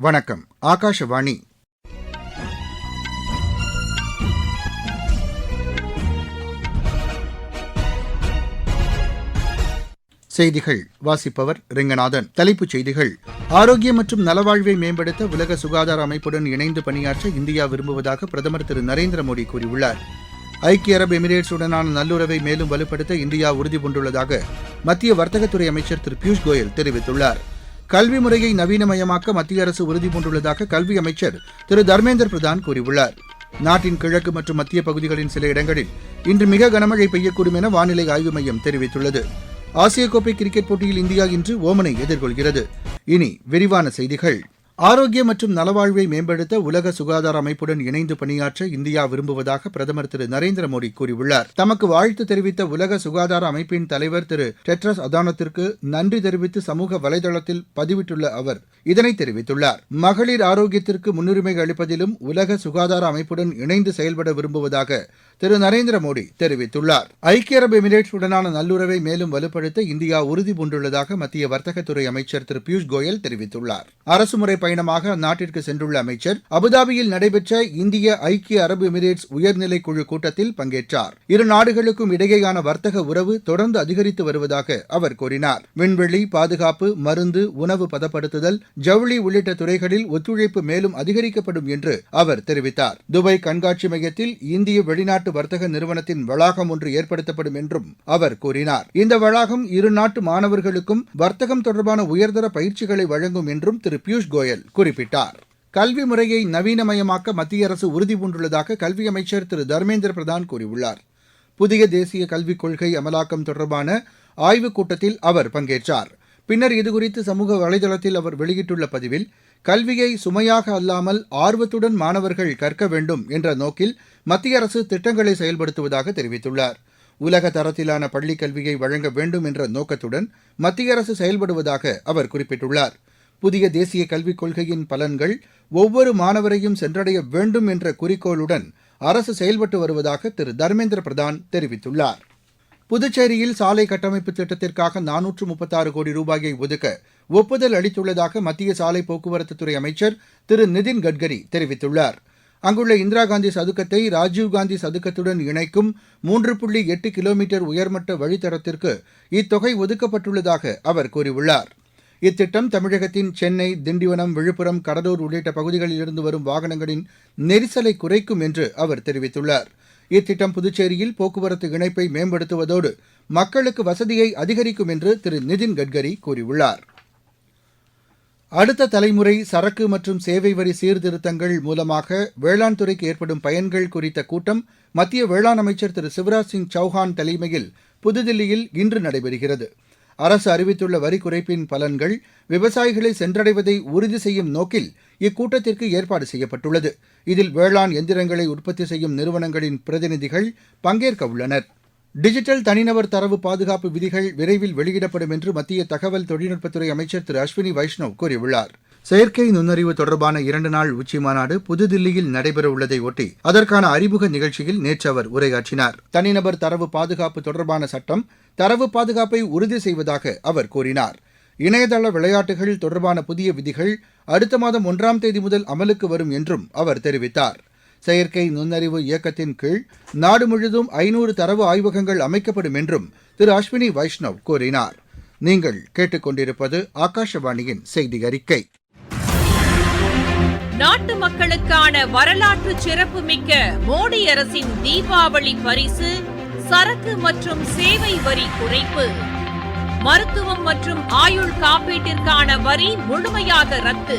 வணக்கம் ஆகாஷவாணி. செய்திகள் வாசிப்பவர் ரெங்கநாதன். தலைப்புச் செய்திகள் ஆரோக்கியம் மற்றும் நலவாழ்வை மேம்படுத்த உலக சுகாதார அமைப்புடன் இணைந்து பணியாற்ற இந்தியா விரும்புவதாக பிரதமர் திரு நரேந்திர மோடி கூறியுள்ளார். ஐக்கிய அரபு எமிரேட்ஸுடனான நல்லுறவை மேலும் வலுப்படுத்த இந்தியா உறுதிபூண்டுள்ளதாக மத்திய வர்த்தகத்துறை அமைச்சர் திரு பியூஷ் கோயல் தெரிவித்துள்ளார். கல்வி முறையை நவீனமயமாக்க மத்திய அரசு உறுதிபூண்டுள்ளதாக கல்வி அமைச்சர் திரு தர்மேந்திர பிரதான் கூறியுள்ளார். நாட்டின் கிழக்கு மற்றும் மத்திய பகுதிகளின் சில இடங்களில் இன்று மிக கனமழை பெய்யக்கூடும் என வானிலை ஆய்வு மையம் தெரிவித்துள்ளது. ஆசிய கோப்பை கிரிக்கெட் போட்டியில் இந்தியா இன்று ஓமனை எதிர்கொள்கிறது. இனி விரிவான செய்திகள். ஆரோக்கியம் மற்றும் நலவாழ்வை மேம்படுத்த உலக சுகாதார அமைப்புடன் இணைந்து பணியாற்ற இந்தியா விரும்புவதாக பிரதமர் திரு நரேந்திர மோடி கூறியுள்ளார். தமக்கு வாழ்த்து தெரிவித்த உலக சுகாதார அமைப்பின் தலைவர் திரு டெட்ரஸ் அதானத்திற்கு நன்றி தெரிவித்து சமூக வலைதளத்தில் பதிவிட்டுள்ள அவர் இதனை தெரிவித்துள்ளார். மகளிர் ஆரோக்கியத்திற்கு முன்னுரிமை அளிப்பதிலும் உலக சுகாதார அமைப்புடன் இணைந்து செயல்பட விரும்புவதாக திரு நரேந்திர மோடி தெரிவித்துள்ளார். ஐக்கிய அரபு எமிரேட்ஸ் உடனான நல்லுறவை மேலும் வலுப்படுத்த இந்தியா உறுதி பூண்டுள்ளதாக மத்திய வர்த்தகத்துறை அமைச்சர் திரு பியூஷ் கோயல் தெரிவித்துள்ளார். அரசுமுறை பயணமாக அந்நாட்டிற்கு சென்றுள்ள அமைச்சர் அபுதாபியில் நடைபெற்ற இந்திய ஐக்கிய அரபு எமிரேட்ஸ் உயர்நிலை குழு கூட்டத்தில் பங்கேற்றார். இரு நாடுகளுக்கும் இடையேயான வர்த்தக உறவு தொடர்ந்து அதிகரித்து வருவதாக அவர் கூறினார். விண்வெளி பாதுகாப்பு மருந்து உணவு பதப்படுத்துதல் ஜவுளி உள்ளிட்ட துறைகளில் ஒத்துழைப்பு மேலும் அதிகரிக்கப்படும் என்று அவர் தெரிவித்தார். துபாய் கண்காட்சி மையத்தில் இந்திய வெளிநாட்டு வர்த்தக நிறுவனத்தின் வளாகம் ஒன்று ஏற்படுத்தப்படும் என்றும் அவர் கூறினார். இந்த வளாகம் இரு நாட்டு மாணவர்களுக்கும் வர்த்தகம் தொடர்பான உயர்தர பயிற்சிகளை வழங்கும் என்றும் திரு பியூஷ் கோயல் குறிப்பிட்டார். கல்வி முறையை நவீனமயமாக்க மத்திய அரசு உறுதிபூண்டுள்ளதாக கல்வி அமைச்சர் திரு தர்மேந்திர பிரதான் கூறியுள்ளார். புதிய தேசிய கல்விக் கொள்கை அமலாக்கம் தொடர்பான ஆய்வுக் கூட்டத்தில் அவர் பங்கேற்றார். பின்னர் இதுகுறித்து சமூக வலைதளத்தில் அவர் வெளியிட்டுள்ள பதிவில் கல்வியை சுமையாக அல்லாமல் ஆர்வத்துடன் மாணவர்கள் கற்க வேண்டும் என்ற நோக்கில் மத்திய அரசு திட்டங்களை செயல்படுத்துவதாக தெரிவித்துள்ளார். உலக தரத்திலான பள்ளிக் கல்வியை வழங்க வேண்டும் என்ற நோக்கத்துடன் மத்திய அரசு செயல்படுவதாக அவர் குறிப்பிட்டுள்ளார். புதிய தேசிய கல்விக் கொள்கையின் பலன்கள் ஒவ்வொரு மாணவரையும் சென்றடைய வேண்டும் என்ற குறிக்கோளுடன் அரசு செயல்பட்டு வருவதாக திரு. தர்மேந்திர பிரதான் தெரிவித்துள்ளார். புதுச்சேரியில் சாலை கட்டமைப்பு திட்டத்திற்காக நானூற்று முப்பத்தாறு கோடி ரூபாயை ஒதுக்க ஒப்புதல் அளித்துள்ளதாக மத்திய சாலை போக்குவரத்துத்துறை அமைச்சர் திரு நிதின் கட்கரி தெரிவித்துள்ளார். அங்குள்ள இந்திரா காந்தி சதுக்கத்தை ராஜீவ்காந்தி சதுக்கத்துடன் இணைக்கும் மூன்று புள்ளி எட்டு கிலோமீட்டர் உயர்மட்ட வழித்தடத்திற்கு இத்தொகை ஒதுக்கப்பட்டுள்ளதாக அவர் கூறியுள்ளார். இத்திட்டம் தமிழகத்தின் சென்னை திண்டிவனம் விழுப்புரம் கடலூர் உள்ளிட்ட பகுதிகளிலிருந்து வரும் வாகனங்களின் நெரிசலை குறைக்கும் என்று அவர் தெரிவித்துள்ளார். இத்திட்டம் புதுச்சேரியில் போக்குவரத்து இணைப்பை மேம்படுத்துவதோடு மக்களுக்கு வசதியை அதிகரிக்கும் என்று திரு நிதின் கட்கரி கூறியுள்ளார். அடுத்த தலைமுறை சரக்கு மற்றும் சேவை வரி சீர்திருத்தங்கள் மூலமாக வேளாண் துறைக்கு ஏற்படும் பயன்கள் குறித்த கூட்டம் மத்திய வேளாண் அமைச்சர் திரு சிவராஜ் சிங் சௌஹான் தலைமையில் புதுதில்லியில் இன்று நடைபெறுகிறது. அரசு அறிவித்துள்ள வரி குறைப்பின் பலன்கள் விவசாயிகளை சென்றடைவதை உறுதி செய்யும் நோக்கில் இக்கூட்டத்திற்கு ஏற்பாடு செய்யப்பட்டுள்ளது. இதில் வேளாண் எந்திரங்களை உற்பத்தி செய்யும் நிறுவனங்களின் பிரதிநிதிகள் பங்கேற்க உள்ளனா் டிஜிட்டல் தனிநபர் தரவு பாதுகாப்பு விதிகள் விரைவில் வெளியிடப்படும் என்று மத்திய தகவல் தொழில்நுட்பத்துறை அமைச்சர் திரு அஸ்வினி வைஷ்ணவ் கூறியுள்ளார். செயற்கை நுண்ணறிவு தொடர்பான இரண்டு நாள் உச்சி மாநாடு புதுதில்லியில் நடைபெறவுள்ளதை ஒட்டி அதற்கான அறிமுக நிகழ்ச்சியில் நேற்று அவர் உரையாற்றினார். தனிநபர் தரவு பாதுகாப்பு தொடர்பான சட்டம் தரவு பாதுகாப்பை உறுதி செய்வதாக அவர் கூறினார். இணையதள விளையாட்டுகள் தொடர்பான புதிய விதிகள் அடுத்த மாதம் ஒன்றாம் தேதி முதல் அமலுக்கு வரும் என்றும் அவர் தெரிவித்தார். செயற்கை நுண்ணறிவு இயக்கத்தின் கீழ் நாடு முழுவதும் ஐநூறு தரவு ஆய்வகங்கள் அமைக்கப்படும் என்றும் திரு அஸ்வினி வைஷ்ணவ் கூறினார். நீங்கள் கேட்டுக்கொண்டிருப்பது ஆகாஷவாணியின் செய்தி அறிக்கை. நாட்டு மக்களுக்கான வரலாற்று சிறப்புமிக்க மோடி அரசின் தீபாவளி பரிசு சரக்கு மற்றும் சேவை வரி குறைப்பு. மருத்துவம் மற்றும் ஆயுள் காப்பீட்டிற்கான வரி முழுமையாக ரத்து.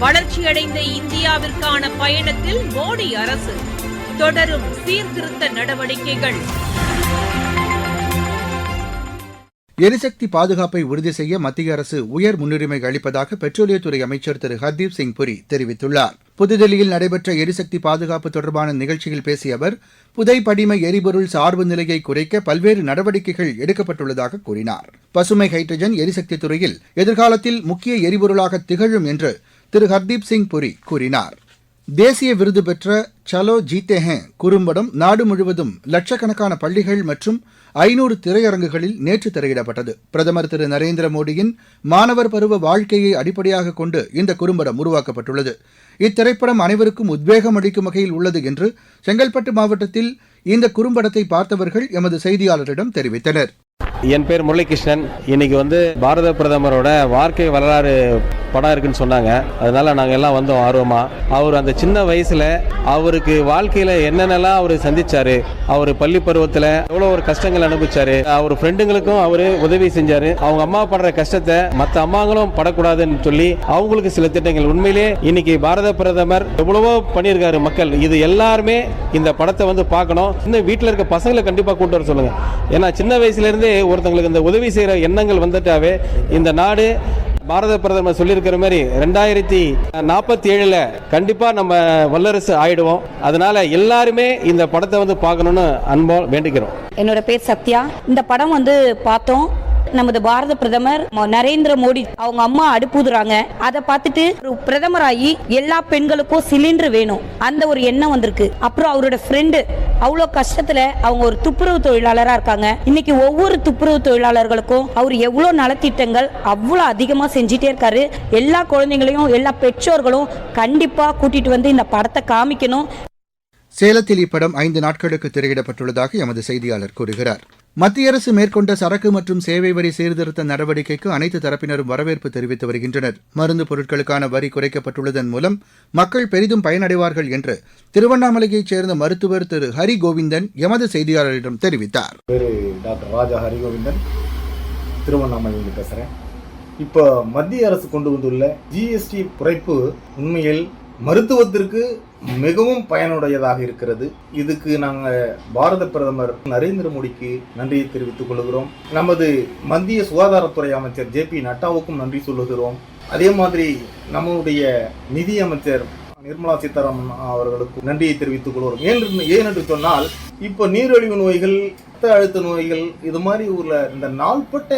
வளர்ச்சியடைந்த இந்தியாவிற்கான பயணத்தில் மோடி அரசு. தொடரும் சீர்திருத்த நடவடிக்கைகள். எரிசக்தி பாதுகாப்பை உறுதி செய்ய மத்திய அரசு உயர் முன்னுரிமை அளிப்பதாக பெட்ரோலியத்துறை அமைச்சர் திரு ஹர்தீப் சிங் புரி தெரிவித்துள்ளார். புதுதில்லியில் நடைபெற்ற எரிசக்தி பாதுகாப்பு தொடர்பான நிகழ்ச்சியில் பேசிய அவர் புதைப்படிம எரிபொருள் சார்பு நிலையை குறைக்க பல்வேறு நடவடிக்கைகள் எடுக்கப்பட்டுள்ளதாக கூறினார். பசுமை ஹைட்ரஜன் எரிசக்தி துறையில் எதிர்காலத்தில் முக்கிய எரிபொருளாக திகழும் என்று திரு ஹர்தீப் சிங் புரி கூறினார். தேசிய விருது பெற்ற சலோ ஜீத்தே ஹே குறும்படம் நாடு முழுவதும் லட்சக்கணக்கான பள்ளிகள் மற்றும் ஐநூறு திரையரங்குகளில் நேற்று திரையிடப்பட்டது. பிரதமர் திரு நரேந்திர மோடியின் மாணவர் பருவ வாழ்க்கையை அடிப்படையாக கொண்டு இந்த குறும்படம் உருவாக்கப்பட்டுள்ளது. இத்திரைப்படம் அனைவருக்கும் உத்வேகம் அளிக்கும் வகையில் உள்ளது என்று செங்கல்பட்டு மாவட்டத்தில் இந்த குறும்படத்தை பார்த்தவர்கள் எமது செய்தியாளரிடம் தெரிவித்தனர். என் பேர் முரளிகிருஷ்ணன். இன்னைக்கு வந்து பாரத பிரதமரோட வாழ்க்கை வரலாறு படம் இருக்குன்னு சொன்னாங்க. அதனால நாங்கள் எல்லாம் வந்தோம் ஆர்வமாக அவர் அந்த சின்ன வயசில் அவருக்கு வாழ்க்கையில் என்னென்னலாம் அவர் சந்தித்தார் அவர் பள்ளி பருவத்தில் எவ்வளோ ஒரு கஷ்டங்கள் அனுபவிச்சாரு அவர் ஃப்ரெண்டுங்களுக்கும் அவர் உதவி செஞ்சார். அவங்க அம்மா படுற கஷ்டத்தை மற்ற அம்மாங்களும் படக்கூடாதுன்னு சொல்லி அவங்களுக்கு சில திட்டங்கள். உண்மையிலே இன்னைக்கு பாரத பிரதமர் எவ்வளவோ பண்ணியிருக்காரு மக்கள். இது எல்லாருமே இந்த படத்தை வந்து பார்க்கணும். இன்னும் வீட்டில் இருக்க பசங்களை கண்டிப்பாக கூட்டு வர சொல்லுங்கள் ஏன்னா சின்ன வயசுலேருந்தே ஒருத்தங்களுக்கு இந்த உதவி செய்கிற எண்ணங்கள் வந்துட்டாவே இந்த நாடு பாரத பிரதமர் சொல்லியிருக்கிற மாதிரி ரெண்டாயிரத்தி நாற்பத்தி ஏழில் கண்டிப்பாக நம்ம வல்லரசு ஆயிடுவோம். அதனால எல்லாருமே இந்த படத்தை வந்து பார்க்கணும்னு அன்போ வேண்டிக்கிறோம் என்னோட பேர் சத்யா. இந்த படம் வந்து பார்த்தோம். நமது பாரத பிரதமர் நரேந்திர மோடி அவங்க அம்மா அடுப்புதுறாங்க. அதை பார்த்துட்டு ஒரு பிரதமராகி எல்லா பெண்களுக்கும் சிலிண்டர் வேணும். அந்த ஒரு எண்ணம் வந்திருக்கு. அப்புறம் அவரோட ஃப்ரெண்டு அவ்வளோ கஷ்டத்துல அவங்க ஒரு துப்புரவு தொழிலாளராக இருக்காங்க. இன்னைக்கு ஒவ்வொரு துப்புரவு தொழிலாளர்களுக்கும் அவர் எவ்வளோ நலத்திட்டங்கள் அவ்வளோ அதிகமாக செஞ்சிட்டே இருக்காரு. எல்லா குழந்தைங்களையும் எல்லா பெற்றோர்களும் கண்டிப்பாக கூட்டிட்டு வந்து இந்த படத்தை காமிக்கணும். சேலத்தில் இப்படம் ஐந்து நாட்களுக்கு திரையிடப்பட்டுள்ளதாக எமது செய்தியாளர் கூறுகிறார். மத்திய அரசு மேற்கொண்ட சரக்கு மற்றும் சேவை வரி சீர்திருத்த நடவடிக்கைக்கு அனைத்து தரப்பினரும் வரவேற்பு தெரிவித்து வருகின்றனர். மருந்து பொருட்களுக்கான வரி குறைக்கப்பட்டுள்ளதன் மூலம் மக்கள் பெரிதும் பயனடைவார்கள் என்று திருவண்ணாமலையைச் சேர்ந்த மருத்துவர் திரு ஹரி கோவிந்தன் எமது செய்தியாளரிடம் தெரிவித்தார். டாக்டர் ராஜா ஹரிகோவிந்தன். திருவண்ணாமலையில் பேசுகிறேன் இப்போ மத்திய அரசு கொண்டு வந்துள்ள ஜிஎஸ்டி குறைப்பு உண்மையில் மருத்துவத்திற்கு மிகவும் பயனுடையதாக இருக்கிறது. இதுக்கு நாங்கள் பாரத பிரதமர் நரேந்திர மோடிக்கு நன்றியை தெரிவித்துக் கொள்கிறோம். நமது மத்திய சுகாதாரத்துறை அமைச்சர் ஜே பி நட்டாவுக்கும் நன்றி சொல்லுகிறோம். அதே மாதிரி நம்முடைய நிதி அமைச்சர் நிர்மலா சீதாராமன் அவர்களுக்கு நன்றியை தெரிவித்துக் கொள்வோம் ஏன் ஏனென்று சொன்னால் இப்போ நீரிழிவு நோய்கள் ரத்த அழுத்த நோய்கள் இது மாதிரி உள்ள இந்த நாள்பட்ட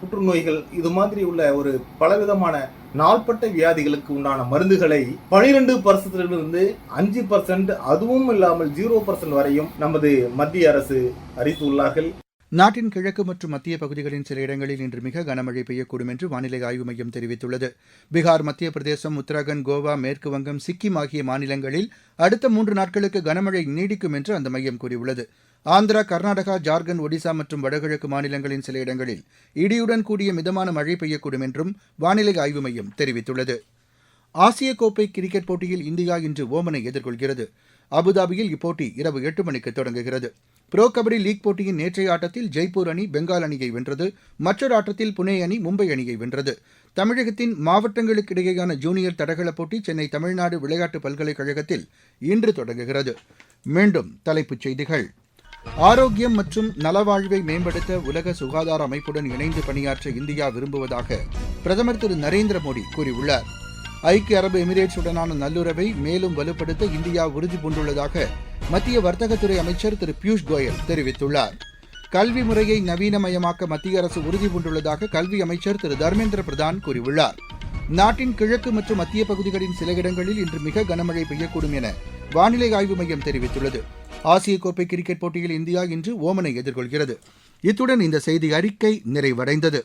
புற்றுநோய்கள் இது மாதிரி உள்ள ஒரு பலவிதமான நாள்பட்ட வியாதிகளுக்கு உண்டான மருந்துகளை பனிரெண்டு பர்சன்ட்லிருந்து அஞ்சு பர்சன்ட் அதுவும் இல்லாமல் ஜீரோ பர்சன்ட் வரையும் நமது மத்திய அரசு அறிவித்துள்ளார்கள். நாட்டின் கிழக்கு மற்றும் மத்திய பகுதிகளின் சில இடங்களில் இன்று மிக கனமழை பெய்யக்கூடும் என்று வானிலை ஆய்வு மையம் தெரிவித்துள்ளது. பீகார் மத்திய பிரதேசம் உத்தராகண்ட் கோவா மேற்கு வங்கம் சிக்கிம் ஆகிய மாநிலங்களில் அடுத்த மூன்று நாட்களுக்கு கனமழை நீடிக்கும் என்று அந்த மையம் கூறியுள்ளது. ஆந்திரா கர்நாடகா ஜார்க்கண்ட் ஒடிசா மற்றும் வடகிழக்கு மாநிலங்களின் சில இடங்களில் இடியுடன் கூடிய மிதமான மழை பெய்யக்கூடும் என்றும் வானிலை ஆய்வு மையம் தெரிவித்துள்ளது. ஆசிய கோப்பை கிரிக்கெட் போட்டியில் இந்தியா இன்று ஓமனை எதிர்கொள்கிறது. அபுதாபியில் இப்போட்டி இரவு எட்டு மணிக்கு தொடங்குகிறது. ப்ரோ கபடி லீக் போட்டியின் நேற்றைய ஆட்டத்தில் ஜெய்ப்பூர் அணி பெங்கால் அணியை வென்றது. மற்றொரு ஆட்டத்தில் புனே அணி மும்பை அணியை வென்றது. தமிழகத்தின் மாவட்டங்களுக்கு இடையேயான ஜூனியர் தடகள போட்டி சென்னை தமிழ்நாடு விளையாட்டு பல்கலைக்கழகத்தில் இன்று தொடங்குகிறது. மீண்டும் தலைப்புச் செய்திகள். ஆரோக்கியம் மற்றும் நலவாழ்வை மேம்படுத்த உலக சுகாதார அமைப்புடன் இணைந்து பணியாற்ற இந்தியா விரும்புவதாக பிரதமர் திரு நரேந்திர மோடி கூறியுள்ளார். ஐக்கிய அரபு எமிரேட்ஸுடனான நல்லுறவை மேலும் வலுப்படுத்த இந்தியா உறுதி பூண்டுள்ளதாக மத்திய வர்த்தகத்துறை அமைச்சர் திரு பியூஷ் கோயல் தெரிவித்துள்ளார். கல்வி முறையை நவீனமயமாக்க மத்திய அரசு உறுதிபூண்டுள்ளதாக கல்வி அமைச்சர் திரு தர்மேந்திர பிரதான் கூறியுள்ளார். நாட்டின் கிழக்கு மற்றும் மத்திய பகுதிகளின் சில இடங்களில் இன்று மிக கனமழை பெய்யக்கூடும் என வானிலை ஆய்வு மையம் தெரிவித்துள்ளது. ஆசிய கோப்பை கிரிக்கெட் போட்டியில் இந்தியா இன்று ஓமனை எதிர்கொள்கிறது. இத்துடன் இந்த செய்தி அறிக்கை நிறைவடைந்தது.